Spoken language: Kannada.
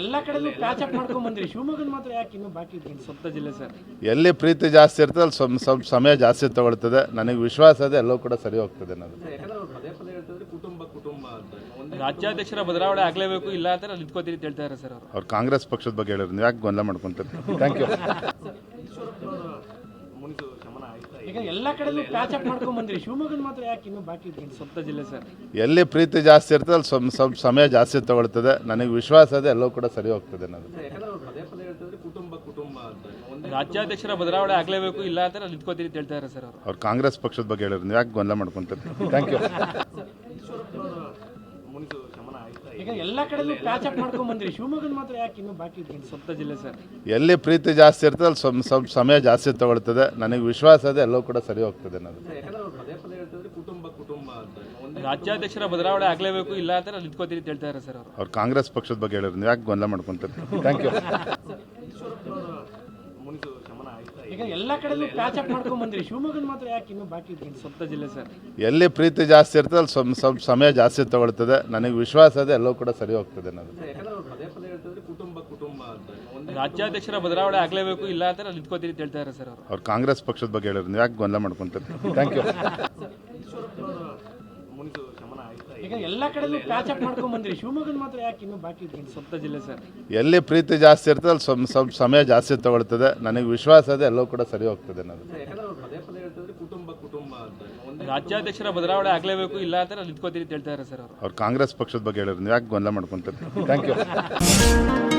ಎಲ್ಲ ಕಡೆನೂ ಪ್ಯಾಚ್ ಅಪ್ ಮಾಡ್ಕೊಂಡ್ ಬಂದ್ರಿ. ಶಿವಮೊಗ್ಗದ ಮಾತ್ರ ಯಾಕೆ ಇನ್ನೂ ಬಾಕಿ ಇಟ್ಕೊಂಡು ಸ್ವಂತ ಜಿಲ್ಲೆ ಸರ್. ಎಲ್ಲಿ ಪ್ರೀತಿ ಜಾಸ್ತಿ ಇರ್ತದೆ ಅಲ್ಲಿ ಸ್ವಲ್ಪ ಸ್ವಲ್ಪ ಸಮಯ ಜಾಸ್ತಿ ತಗೊಳ್ತದೆ. ನನಗೆ ವಿಶ್ವಾಸ ಇದೆ ಎಲ್ಲವೂ ಕೂಡ ಸರಿ ಹೋಗ್ತದೆ ಅನ್ನೋದು. ಯಾಕಂದ್ರೆ ಪದೇ ಪದೇ ಹೇಳ್ತಿದ್ರೆ ಕುಟುಂಬ ಕುಟುಂಬ ಅಂತ. ಒಂದೇ ರಾಜ್ಯಾಧ್ಯಕ್ಷರ ಬದಲಾವಣೆ ಆಗಲೇಬೇಕು ಇಲ್ಲ ಅಂತ ನಿಂತ್ಕೋತೀರಿ ಅಂತ ಹೇಳ್ತಾ ಇದ್ದಾರೆ ಸರ್ ಅವರು. ಅವ್ರು ಕಾಂಗ್ರೆಸ್ ಪಕ್ಷದ ಬಗ್ಗೆ ಹೇಳಿದ್ರು. ನೀವು ಯಾಕೆ ಗೊಂದಲ ಮಾಡ್ಕೊಂತಾರೆ? ಥ್ಯಾಂಕ್ ಯು ಈಗ ಎಲ್ಲ ಕಡೆನೂ ಪ್ಯಾಚ್ ಅಪ್ ಮಾಡ್ಕೊಂಡ್ ಬಂದ್ರಿ. ಶಿವಮೊಗ್ಗದ ಮಾತ್ರ ಯಾಕೆ ಇನ್ನೂ ಬಾಕಿ ಇಟ್ಕೊಂಡು ಸ್ವಂತ ಜಿಲ್ಲೆ ಸರ್. ಎಲ್ಲಿ ಪ್ರೀತಿ ಜಾಸ್ತಿ ಇರ್ತದೆ ಅಲ್ಲಿ ಸ್ವಲ್ಪ ಸ್ವಲ್ಪ ಸಮಯ ಜಾಸ್ತಿ ತಗೊಳ್ತದೆ. ನನಗೆ ವಿಶ್ವಾಸ ಇದೆ ಎಲ್ಲವೂ ಕೂಡ ಸರಿ ಹೋಗ್ತದೆ ಅನ್ನೋದು. ಯಾಕಂದ್ರೆ ಅವ್ರು ಪದೇ ಪದೇ ಹೇಳ್ತಿದ್ರೆ ಕುಟುಂಬ ಕುಟುಂಬ ಅಂತ. ಒಂದೇ ರಾಜ್ಯಾಧ್ಯಕ್ಷರ ಬದಲಾವಣೆ ಆಗಲೇಬೇಕು ಇಲ್ಲ ಅಂತ ನಾನು ನಿಂತ್ಕೋತೀನಿ ಅಂತ ಹೇಳ್ತಾ ಇದ್ದಾರೆ ಸರ್ ಅವರು. ಅವ್ರು ಕಾಂಗ್ರೆಸ್ ಪಕ್ಷದ ಬಗ್ಗೆ ಹೇಳಿದ್ರು ನೀವು ಯಾಕೆ ಗೊಂದಲ ಮಾಡ್ಕೊಂತಾರೆ? ಥ್ಯಾಂಕ್ ಯು ಮುನಿಸು ಶಮನ ಆಯ್ತಾ ಈಗ ಎಲ್ಲ ಕಡೆನೂ ಪ್ಯಾಚ್ ಅಪ್ ಮಾಡ್ಕೊಂಡ್ ಬಂದ್ರಿ. ಶಿವಮೊಗ್ಗದ ಮಾತ್ರ ಯಾಕೆ ಇನ್ನೂ ಬಾಕಿ ಇಟ್ಕೊಂಡು ಸ್ವಂತ ಜಿಲ್ಲೆ ಸರ್. ಎಲ್ಲಿ ಪ್ರೀತಿ ಜಾಸ್ತಿ ಇರ್ತದೆ ಅಲ್ಲಿ ಸ್ವಲ್ಪ ಸ್ವಲ್ಪ ಸಮಯ ಜಾಸ್ತಿ ತಗೊಳ್ತದೆ. ನನಗೆ ವಿಶ್ವಾಸ ಇದೆ ಎಲ್ಲವೂ ಕೂಡ ಸರಿ ಹೋಗ್ತದೆ ನಾನು ಯಾಕಂದ್ರೆ ಅವ್ರು ಪದೇ ಪದೇ ಹೇಳ್ತಿದ್ರೆ ಕುಟುಂಬ ಕುಟುಂಬ ಅಂತ. ಒಂದೇ ರಾಜ್ಯಾಧ್ಯಕ್ಷರ ಬದಲಾವಣೆ ಆಗಲೇಬೇಕು ಇಲ್ಲ ಅಂತ ನಾನು ನಿಂತ್ಕೋತೀನಿ ಅಂತ ಹೇಳ್ತಾ ಇದ್ದಾರೆ ಸರ್ ಅವರು. ಅವ್ರು ಕಾಂಗ್ರೆಸ್ ಪಕ್ಷದ ಬಗ್ಗೆ ಹೇಳಿದ್ರು. ನೀವು ಯಾಕೆ ಗೊಂದಲ ಮಾಡ್ಕೊಂತಾರೆ? ಥ್ಯಾಂಕ್ ಯು ಈಗ ಎಲ್ಲ ಕಡೆಯಲ್ಲೂ ಪ್ಯಾಚ್ ಅಪ್ ಮಾಡ್ಕೊಂಡು ಬಂದ್ರಿ. ಶಿವಮೊಗ್ಗನ ಮಾತ್ರ ಯಾಕೆ ಇನ್ನೂ ಬಾಕಿ ಇದೆ ಸ್ವಂತ ಜಿಲ್ಲೆ ಸರ್. ಎಲ್ಲಿ ಪ್ರೀತಿ ಜಾಸ್ತಿ ಇರ್ತದೆ ಅಲ್ಲಿ ಸ್ವಲ್ಪ ಸ್ವಲ್ಪ ಸಮಯ ಜಾಸ್ತಿ ತಗೊಳ್ತದೆ. ನನಗೆ ವಿಶ್ವಾಸ ಇದೆ ಎಲ್ಲವೂ ಕೂಡ ಸರಿ ಹೋಗ್ತದೆ ಅನ್ನೋದು ಯಾಕಂದ್ರೆ ಪದೇ ಪದೇ ಹೇಳ್ತಿದ್ರೆ ಕುಟುಂಬ ಕುಟುಂಬ ಅಂತ. ಒಂದೇ ರಾಜ್ಯಾಧ್ಯಕ್ಷರ ಬದಲಾವಣೆ ಆಗಲೇಬೇಕು ಇಲ್ಲ ಅಂತ ನಾನು ನಿಂತ್ಕೋತೀನಿ ಅಂತ ಹೇಳ್ತಾ ಇದ್ದಾರೆ ಸರ್ ಅವರು. ಅವ್ರು ಕಾಂಗ್ರೆಸ್ ಪಕ್ಷದ ಬಗ್ಗೆ ಹೇಳಿದ್ರು ನೀವು ಯಾಕೆ ಗೊಂದಲ ಮಾಡ್ಕೊಂತಾರೆ? ಥ್ಯಾಂಕ್ ಯು ಮುನಿಸು ಶಮನ ಆಯ್ತಾ ಈಗ ಎಲ್ಲ ಕಡೆನೂ ಪ್ಯಾಚ್ ಅಪ್ ಮಾಡ್ಕೊಂಡ್ ಬಂದ್ರಿ. ಶಿವಮೊಗ್ಗದ ಮಾತ್ರ ಯಾಕೆ ಇನ್ನೂ ಬಾಕಿ ಇಟ್ಕೊಂಡು ಸ್ವಂತ ಜಿಲ್ಲೆ ಸರ್. ಎಲ್ಲಿ ಪ್ರೀತಿ ಜಾಸ್ತಿ ಇರ್ತದೆ ಅಲ್ಲಿ ಸಮಯ ಜಾಸ್ತಿ ತಗೊಳ್ತದೆ. ನನಗೆ ವಿಶ್ವಾಸ ಇದೆ ಎಲ್ಲವೂ ಕೂಡ ಸರಿ ಹೋಗ್ತದೆ ಅನ್ನೋದು. ಯಾಕಂದ್ರೆ ಅವ್ರು ಪದೇ ಪದೇ ಹೇಳ್ತಿದ್ರೆ ಕುಟುಂಬ ಕುಟುಂಬ ಅಂತ. ಒಂದೇ ರಾಜ್ಯಾಧ್ಯಕ್ಷರ ಬದಲಾವಣೆ ಆಗಲೇಬೇಕು ಇಲ್ಲ ಅಂತ ನಾನು ನಿಂತ್ಕೋತೀನಿ ಅಂತ ಹೇಳ್ತಾ ಇದ್ದಾರೆ ಸರ್ ಅವರು. ಅವ್ರು ಕಾಂಗ್ರೆಸ್ ಪಕ್ಷದ ಬಗ್ಗೆ ಹೇಳಿದ್ರು ನೀವು ಯಾಕೆ ಗೊಂದಲ ಮಾಡ್ಕೊಂತಾರೆ? Thank you